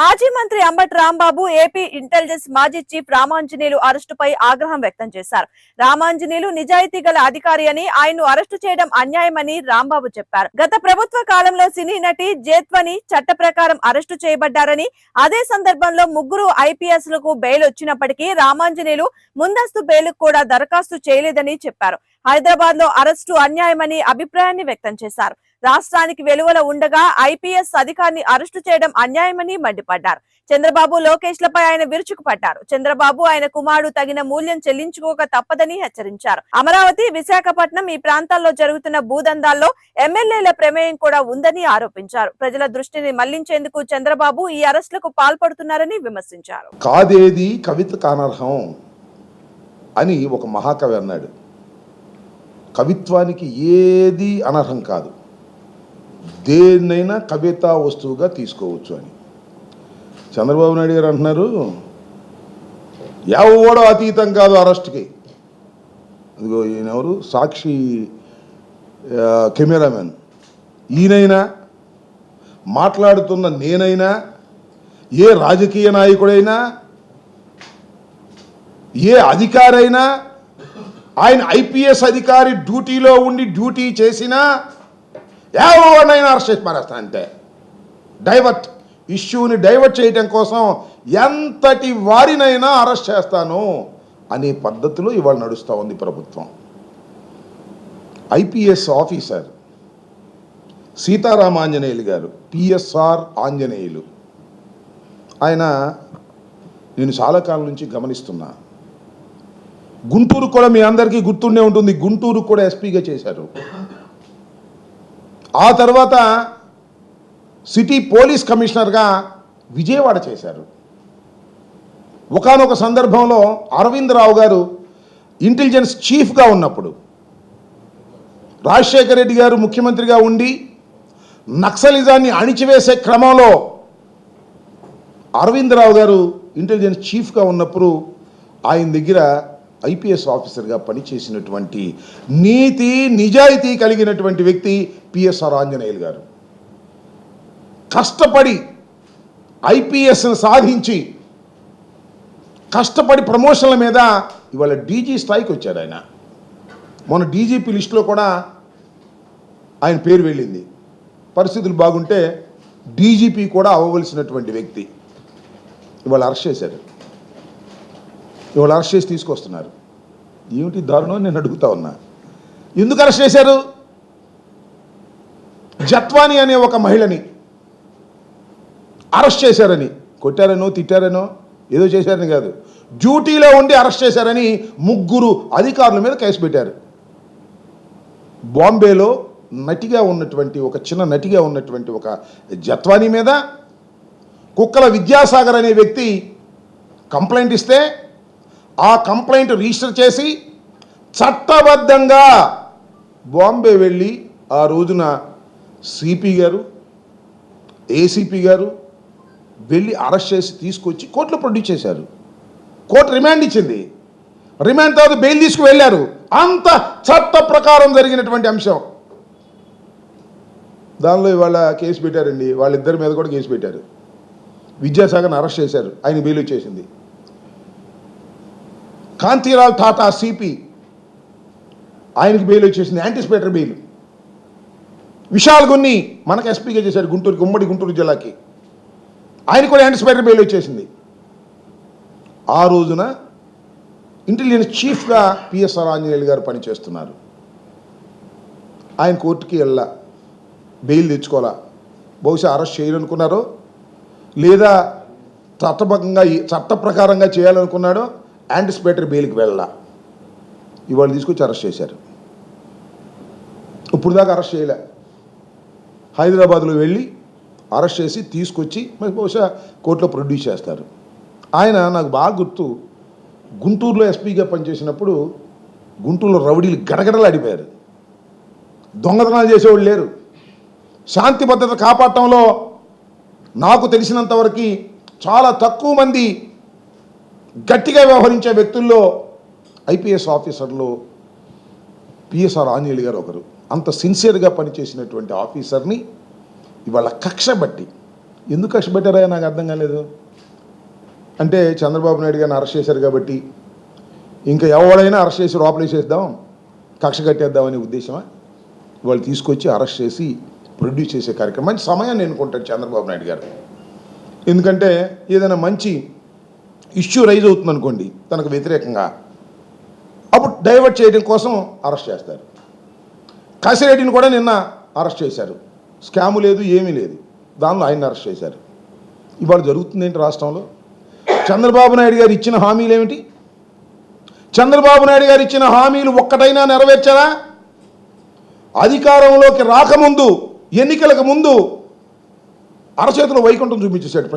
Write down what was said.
మాజీ మంత్రి Ambati Rambabu AP intelligence మాజీ చీఫ్ రామాంజనేయులు అరెస్టుపై ఆగ్రహం వ్యక్తం చేశారు. రామాంజనేయులు నిజాయితీ గల అధికారి అని ఆయన్ను అరెస్టు చేయడం అన్యాయమని రాంబాబు చెప్పారు. గత ప్రభుత్వ కాలంలో సినీ నటి జేత్వని చట్ట ప్రకారం అరెస్టు చేయబడ్డారని అదే సందర్భంలో ముగ్గురు ఐపీఎస్లకు బెయిల్ వచ్చినప్పటికీ రామాంజనేయులు ముందస్తు బెయిల్ కూడా దరఖాస్తు చేయలేదని చెప్పారు. హైదరాబాద్లో అరెస్టు అన్యాయమని అభిప్రాయాన్ని వ్యక్తం చేశారు. రాష్ట్రానికి వెలువల ఉండగా ఐపీఎస్ అధికారిని అరెస్టు చేయడం అన్యాయమని మండిపడ్డారు. చంద్రబాబు లోకేష్ లపై ఆయన విరుచుకుపడ్డారు. చంద్రబాబు ఆయన కుమారుడు తగిన మూల్యం చెల్లించుకోక తప్పదని హెచ్చరించారు. అమరావతి విశాఖపట్నం ఈ ప్రాంతాల్లో జరుగుతున్న భూదందాల్లో ఎమ్మెల్యేల ప్రమేయం కూడా ఉందని ఆరోపించారు. ప్రజల దృష్టిని మళ్ళించేందుకు చంద్రబాబు ఈ అరెస్టులకు పాల్పడుతున్నారని విమర్శించారు. కాదేది కవిత కానర్హం అని ఒక మహాకవి అన్నాడు. కవిత్వానికి ఏది అనర్హం కాదు. దేన్నైనా కవితా వస్తువుగా తీసుకోవచ్చు అని. చంద్రబాబు నాయుడు గారు అంటున్నారు ఎవడో అతీతం కాదు అరెస్ట్కి. అదిగో ఈయన ఎవరు? సాక్షి కెమెరామెన్ ఈయనైనా మాట్లాడుతున్న నేనైనా ఏ రాజకీయ నాయకుడైనా ఏ అధికారైనా ఆయన ఐపీఎస్ అధికారి డ్యూటీలో ఉండి డ్యూటీ చేసినా ఎవరినైనా అరెస్ట్ చేసి మారేస్తా అంతే డైవర్ట్ ఇష్యూని డైవర్ట్ చేయటం కోసం ఎంతటి వారినైనా అరెస్ట్ చేస్తాను అనే పద్ధతిలో ఇవాళ నడుస్తూ ఉంది ప్రభుత్వం. ఐపీఎస్ ఆఫీసర్ సీతారామ ఆంజనేయులు గారు పిఎస్ఆర్ ఆంజనేయులు. ఆయన నేను చాలా కాలం నుంచి గమనిస్తున్నా. గుంటూరు కూడా మీ అందరికీ గుర్తుండే ఉంటుంది. గుంటూరు కూడా ఎస్పీగా చేశారు. ఆ తర్వాత సిటీ పోలీస్ కమిషనర్గా విజయవాడ చేశారు. ఒకానొక సందర్భంలో అరవింద్ రావు గారు ఇంటెలిజెన్స్ చీఫ్గా ఉన్నప్పుడు రాజశేఖర రెడ్డి గారు ముఖ్యమంత్రిగా ఉండి నక్సలిజాన్ని అణిచివేసే క్రమంలో అరవింద్ రావు గారు ఇంటెలిజెన్స్ చీఫ్గా ఉన్నప్పుడు ఆయన దగ్గర ఐపీఎస్ ఆఫీసర్గా పనిచేసినటువంటి నీతి నిజాయితీ కలిగినటువంటి వ్యక్తి పిఎస్ఆర్ ఆంజనేయులు గారు. కష్టపడి ఐపీఎస్ను సాధించి కష్టపడి ప్రమోషన్ల మీద ఇవాళ డీజీ స్థాయికి వచ్చాడు ఆయన. మొన్న డీజీపీ లిస్టులో కూడా ఆయన పేరు వెళ్ళింది. పరిస్థితులు బాగుంటే డీజీపీ కూడా అవ్వవలసినటువంటి వ్యక్తి ఇవాళ అరెస్ట్ చేశారు ఇవాళ అరెస్ట్ చేసి తీసుకొస్తున్నారు? ఏమిటి దారుణం? నేను అడుగుతా ఉన్నా. ఎందుకు అరెస్ట్ చేశారు? జత్వాని అనే ఒక మహిళని అరెస్ట్ చేశారని. కొట్టారనో తిట్టారనో ఏదో చేశారని కాదు. డ్యూటీలో ఉండి అరెస్ట్ చేశారని ముగ్గురు అధికారుల మీద కేసు పెట్టారు. బాంబేలో నటిగా ఉన్నటువంటి ఒక చిన్న నటిగా ఉన్నటువంటి ఒక జత్వాని మీద కుక్కల విద్యాసాగర్ అనే వ్యక్తి కంప్లైంట్ ఇస్తే ఆ కంప్లైంట్ రిజిస్టర్ చేసి చట్టబద్ధంగా బాంబే వెళ్ళి ఆ రోజున సిపి గారు ఏసీపీ గారు వెళ్ళి అరెస్ట్ చేసి తీసుకొచ్చి కోర్టులో ప్రొడ్యూస్ చేశారు. కోర్టు రిమాండ్ ఇచ్చింది. రిమాండ్ తర్వాత బెయిల్ తీసుకు వెళ్ళారు. అంత చట్ట ప్రకారం జరిగినటువంటి అంశం. దానిలో ఇవాళ కేసు పెట్టారండి. వాళ్ళిద్దరి మీద కూడా కేసు పెట్టారు. విద్యాసాగర్ని అరెస్ట్ చేశారు. ఆయన బెయిల్ వచ్చేసింది. కాంతిలాల్ టాటా సిపి ఆయనకి బెయిల్ వచ్చేసింది యాంటిసిపేటర్ బెయిల్ విశాల్ గున్ని మనకు ఎస్పీగా చేశారు గుంటూరుకి ఉమ్మడి గుంటూరు జిల్లాకి. ఆయన కూడా యాంటిసిపేటర్ బెయిల్ వచ్చేసింది. ఆ రోజున ఇంటెలిజెన్స్ చీఫ్గా పిఎస్ఆర్ ఆంజనేయులు గారు పనిచేస్తున్నారు. ఆయన కోర్టుకి వెళ్ళా. బెయిల్ తెచ్చుకోవాలా? బహుశా అరెస్ట్ చేయాలనుకున్నారో లేదా చట్టబద్ధంగా చట్ట ప్రకారంగా చేయాలనుకున్నాడో యాంటిసిపేటరీ బెయిల్కి వెళ్ళా ఇవాళ తీసుకొచ్చి అరెస్ట్ చేశారు. ఇప్పుడు దాకా అరెస్ట్ చేయలే. హైదరాబాద్లో వెళ్ళి అరెస్ట్ చేసి తీసుకొచ్చి మరి బహుశా కోర్టులో ప్రొడ్యూస్ చేస్తారు. ఆయన నాకు బాగా గుర్తు గుంటూరులో ఎస్పీగా పనిచేసినప్పుడు గుంటూరులో రౌడీలు గడగడలు అడిపారు దొంగతనాలు చేసేవాళ్ళు లేరు. శాంతి భద్రత కాపాడటంలో నాకు తెలిసినంతవరకు చాలా తక్కువ మంది గట్టిగా వ్యవహరించే వ్యక్తుల్లో ఐపీఎస్ ఆఫీసర్లు పిఎస్ఆర్ ఆంజనేయులు గారు ఒకరు. అంత సిన్సియర్గా పనిచేసినటువంటి ఆఫీసర్ని ఇవాళ కక్ష బట్టి. ఎందుకు కక్ష పెట్టారా నాకు అర్థం కాలేదు. అంటే చంద్రబాబు నాయుడు గారిని అరెస్ట్ చేశారు కాబట్టి ఇంకా ఎవడైనా అరెస్ట్ చేసి లోపలేసేద్దాం కక్ష కట్టేద్దామనే ఉద్దేశమా? వాళ్ళు తీసుకొచ్చి అరెస్ట్ చేసి ప్రొడ్యూస్ చేసే కార్యక్రమం. మంచి సమయాన్ని ఎన్నుకుంటాడు చంద్రబాబు నాయుడు గారు. ఎందుకంటే ఏదైనా మంచి ఇష్యూ రైజ్ అవుతుంది అనుకోండి తనకు వ్యతిరేకంగా. అప్పుడు డైవర్ట్ చేయడం కోసం అరెస్ట్ చేస్తారు. కాసిరెడ్డిని కూడా నిన్న అరెస్ట్ చేశారు. స్కాము లేదు ఏమీ లేదు. దానిలో ఆయన అరెస్ట్ చేశారు. ఇవాళ జరుగుతుంది ఏంటి రాష్ట్రంలో? చంద్రబాబు నాయుడు గారు ఇచ్చిన హామీలు ఏమిటి? చంద్రబాబు నాయుడు గారు ఇచ్చిన హామీలు ఒక్కటైనా నెరవేర్చారా? అధికారంలోకి రాకముందు ఎన్నికలకు ముందు అరచేతిలో వైకుంఠం చూపించేశాడు